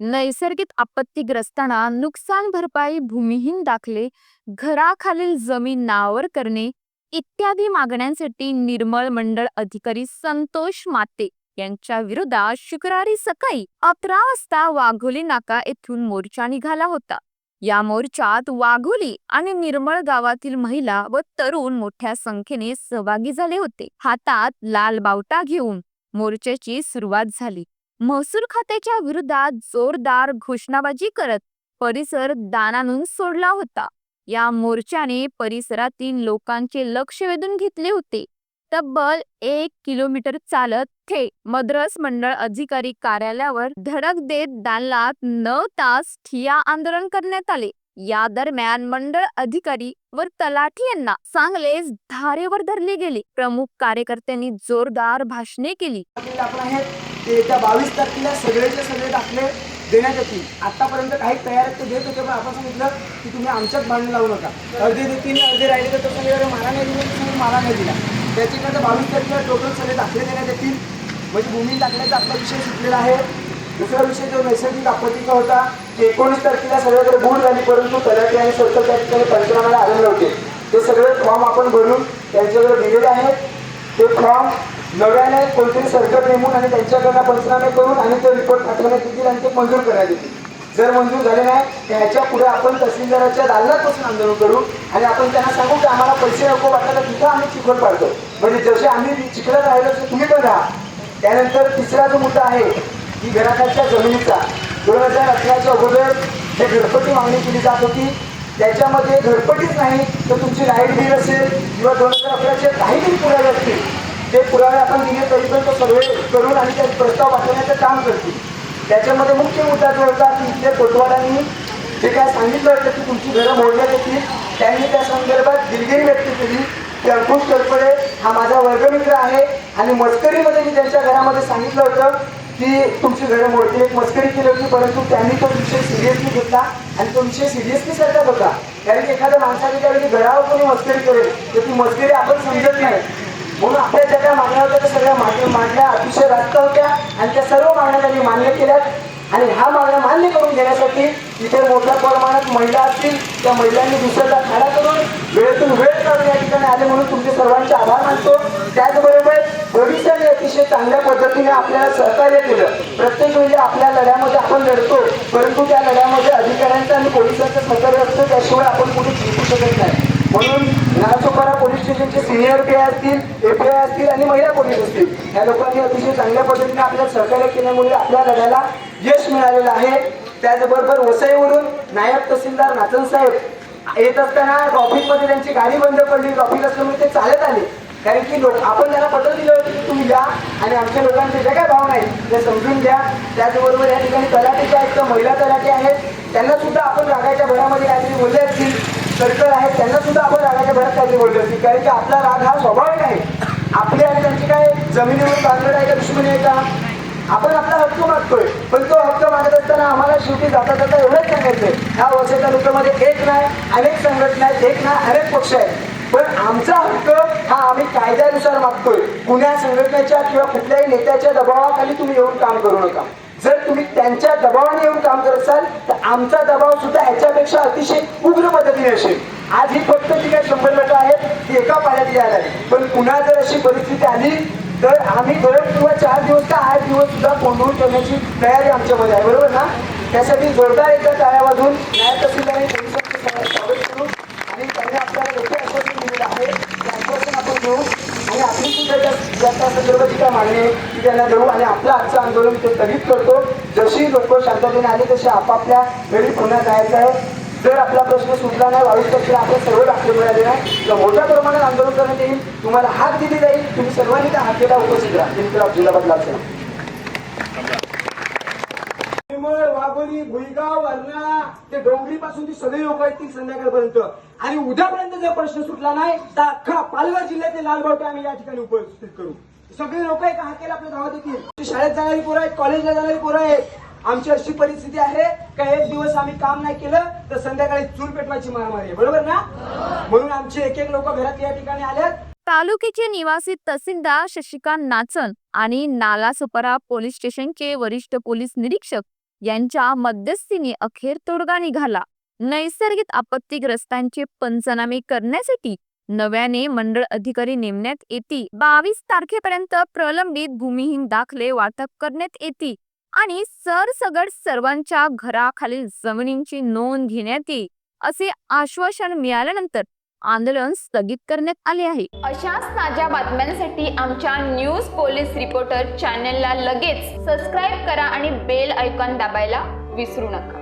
नैसर्गिक आपत्तीग्रस्तांना नुकसान भरपाई भूमिहीन दाखले घराखालील जमीन नावावर करणे इत्यादी मागण्यांसाठी निर्मळ मंडळ अधिकारी संतोष माते यांच्या विरोधात शुक्रवारी सकाळी अकरा वाजता वाघोली नाका येथून मोर्चा निघाला होता. या मोर्चात वाघोली आणि निर्मळ गावातील महिला व तरुण मोठ्या संख्येने सहभागी झाले होते. हातात लाल बावटा घेऊन मोर्चाची सुरुवात झाली. महसूल खात्याच्या विरोधात जोरदार घोषणाबाजी करत परिसर दानानून सोडला होता. या मोर्चाने परिसरातील लोकांचे लक्ष वेधून घेतले होते. तब्बल एक किलोमीटर चालत थे. मद्रास मंडळ अधिकारी कार्यालयावर धडक देत दालनात नऊ तास ठिया आंदोलन करण्यात आले. या दरम्यान मंडळ अधिकारी व तलाठी यांना चांगलेच धारेवर धरले गेले. प्रमुख कार्यकर्त्यांनी जोरदार भाषणे केली. ते येत्या बावीस तारखेला सगळेचे सगळे दाखले देण्यात येतील. आतापर्यंत काही तयार आहेत ते देत होते पण आपण सांगितलं की तुम्ही आमच्यात भांडण लावू नका. अर्धे देतील अर्धे राहिले तर तो सगळे मारा नाही दिले तुम्ही मारा नाही दिला. त्याच्याकडे बावीस तारखेला टोटल सगळे दाखले देण्यात येतील. म्हणजे भूमी दाखल्याचा आपला विषय सुटलेला आहे. दुसरा विषय जो नैसर्गिक आपत्तीचा होता ते एकोणीस तारखेला सगळ्याकडे बूड झाली परंतु तलाठी आणि सर्कल त्या ठिकाणी पंचनाम्याला आलेले नव्हते ते सगळे फॉर्म आपण भरून त्यांच्याकडे दिलेले आहेत. ते फॉर्म नव्याने कोणतरी सरकार नेमून आणि त्यांच्याकडनं पंचनामे करून आणि ते रिपोर्ट पाठवण्यात येतील आणि ते मंजूर करण्यात येतील. जर मंजूर झाले नाही तर ह्याच्या पुढे आपण तहसीलदाराच्या दालनापासून आंदोलन करू आणि आपण त्यांना सांगू की आम्हाला पैसे नको वाटायला तिथं आम्ही चिखल पाडतो. म्हणजे जसे आम्ही चिखलात राहिलो तसे तुम्ही पण राहा. त्यानंतर तिसरा जो मुद्दा आहे की घराखालच्या जमिनीचा. दोन हजार अठराच्या अगोदर जे घरपट्टी मागणी केली जात होती त्याच्यामध्ये घरपट्टीच नाही तर तुमची लाइट बिल असेल किंवा दोन हजार अकराचे काही बिल पुरावे असतील ते पुरावे आपण दिले तरी पण तो सर्वे करून आणि त्यात प्रस्ताव वाचवण्याचं काम करतील त्याच्यामध्ये मुख्य मुद्दा जो होता की इथल्या कोतवालांनी जे काय सांगितलं होतं की तुमची घरं मोडण्यात येतील त्यांनी त्या संदर्भात दिलगिरी व्यक्त केली की अंकुश करपडे हा माझा वर्गमित्र आहे आणि मस्करीमध्ये मी त्यांच्या घरामध्ये सांगितलं होतं की तुमची घरं मोडतील. एक मस्करी केली होती परंतु त्यांनी तो विषय सिरियसली घेतला आणि तो विषय सिरियसली सरकार होता. कारण की एखाद्या माणसाने त्यावेळी घरावर कोणी मस्करी करेल तर ती मस्करी आपण समजत नाही. म्हणून आपल्या ज्या काय मागण्या होत्या त्या सगळ्या मागण्या मागण्या अतिशय रास्त होत्या. आणि त्या सर्व मागण्या त्यांनी मान्य केल्यात. आणि ह्या मागण्या मान्य करून घेण्यासाठी इथे मोठ्या प्रमाणात महिला असतील त्या महिलांनी दुसऱ्याचा खाडा करून वेळेतून वेळ काढून या ठिकाणी आले म्हणून तुमचे सर्वांचे आभार मानतो. त्याचबरोबर पोलिसांनी अतिशय चांगल्या पद्धतीने आपल्याला सहकार्य केलं. प्रत्येक वेळी आपल्या लढ्यामध्ये आपण लढतो परंतु त्या लढ्यामध्ये अधिकाऱ्यांचं आणि पोलिसांचं सहकार्य असतं त्याशिवाय आपण कुठे जिंकू शकत नाही. म्हणून नागचोपारा पोलीस स्टेशनचे सिनियर पी आय असतील एफ आय असतील आणि महिला पोलीस असतील. या लोकांनी अतिशय चांगल्या पद्धतीने आपल्याला सहकार्य केल्यामुळे आपल्या लढ्याला यश मिळालेलं आहे. त्याचबरोबर वसईवरून नायब तहसीलदार नाचन साहेब येत असताना ट्रॉफिकमध्ये त्यांची गाडी बंद पडली. ट्रॉफिक असल्यामुळे ते चालत आले. कारण की लोक आपण त्यांना पत्र दिलं होतं की तुम्ही या आणि आमच्या लोकांचे ज्या काय भावना आहेत ते समजून घ्या. त्याचबरोबर या ठिकाणी तलाठीच्या आहेत तर महिला तलाठी आहेत. त्यांना सुद्धा आपण रागाच्या भरामध्ये काहीतरी बोलले असतील. सर्कल आहेत त्यांना सुद्धा आपण रागाच्या भरात काहीतरी बोलली असतील कारण की आपला राग हा स्वाभाविक आहे. आपली आणि त्यांची काय जमिनीवर बांधलेला आहे का दुश्मनी आहे का? आपण आपला हक्क मागतोय. पण तो हक्क मागत असताना आम्हाला शेवटी जाता जाता एवढंच सांगायचंय. ह्या वर्षा तालुक्यामध्ये एक नाही अनेक संघटना आहेत एक नाही अनेक पक्ष आहेत. पण आमचा हक्क हा आम्ही कायद्यानुसार मागतोय. कुण्या संघटनेच्या किंवा कुठल्याही नेत्याच्या दबावाखाली तुम्ही येऊन काम करू नका. जर तुम्ही त्यांच्या दबावाने येऊन काम करत असाल तर आमचा दबाव सुद्धा ह्याच्यापेक्षा अतिशय उग्र असेल आज ही फक्त जी काही शंभर लोक आहेत ती एका पाण्यात यायला पण पुन्हा जर अशी परिस्थिती आली तर आम्ही दोन किंवा चार दिवस का आठ दिवस सुद्धा कोंडून ठेवण्याची तयारी आमच्यामध्ये आहे बरोबर ना? त्यासाठी जोरदार एकदा टाळ्या वाजून न्याय तहसीलदारांनी पोलिसांचे स्वागत करू आणि त्यांनी आपल्याला योग्य आश्वासन दिलेलं आहे. ते आश्वासन आपण घेऊ आणि आपली सुद्धा त्या संदर्भाची काय मागणी आहे ती त्यांना देऊ आणि आपलं आजचं आंदोलन ते स्थगित करतो. जशी लोक शांततेने आली तशी आपापल्या घरी पुन्हा जायचं आहे. जर आपला प्रश्न सुटला नाही बावीस तारखेला आपल्या सर्व दाखले मिळाले नाही तर मोठ्या प्रमाणात आंदोलन करण्यात येईल तुम्हाला हात दिली जाईल तुम्ही सर्वांनी त्या हाकेला उपस्थित राहा. जिल्हा बदला असेल वाघोली भुईगाव अर्नाळा ते डोंगरी पासून ती सगळी लोक आहेत ती संध्याकाळपर्यंत. आणि उद्यापर्यंत जर प्रश्न सुटला नाही तर अख्खा पालघर जिल्ह्याचे लालबावटे आम्ही या ठिकाणी उपस्थित करू. सगळे लोक एका हाकेला आपल्या गावात येतील. शाळेत जाणारी पोरं आहेत कॉलेजला जाणारी पोरं आहेत आमची अशी परिस्थिती आहे का एक दिवस आम्ही काम नाही केलं तर संध्याकाळी चूल पेटवायची महामारी आहे. बरोबर ना? म्हणून आमचे एक एक लोक घरात या ठिकाणी आल्यात तालुक्याचे निवासी तहसीलदार शशिकांत नाचन आणि नालासोपारा पोलीस स्टेशनचे वरिष्ठ पोलीस निरीक्षक यांच्या मध्यस्थीने अखेर तोडगा निघाला. नैसर्गिक आपत्तीग्रस्तांचे पंचनामे करण्यासाठी नव्याने मंडळ अधिकारी नेमण्यात येतील. बावीस तारखेपर्यंत प्रलंबित भूमिहीन दाखले वाटप करण्यात येतील. आणि सरसगड सर्वांच्या घराखालील जमिनींची नोंद घेण्यात येईल असे आश्वासन मिळाल्यानंतर आंदोलन स्थगित करण्यात आले आहे. अशाच ताज्या बातम्यांसाठी आमच्या न्यूज पोलीस रिपोर्टर चॅनलला लगेच सबस्क्राईब करा आणि बेल आयकॉन दाबायला विसरू नका.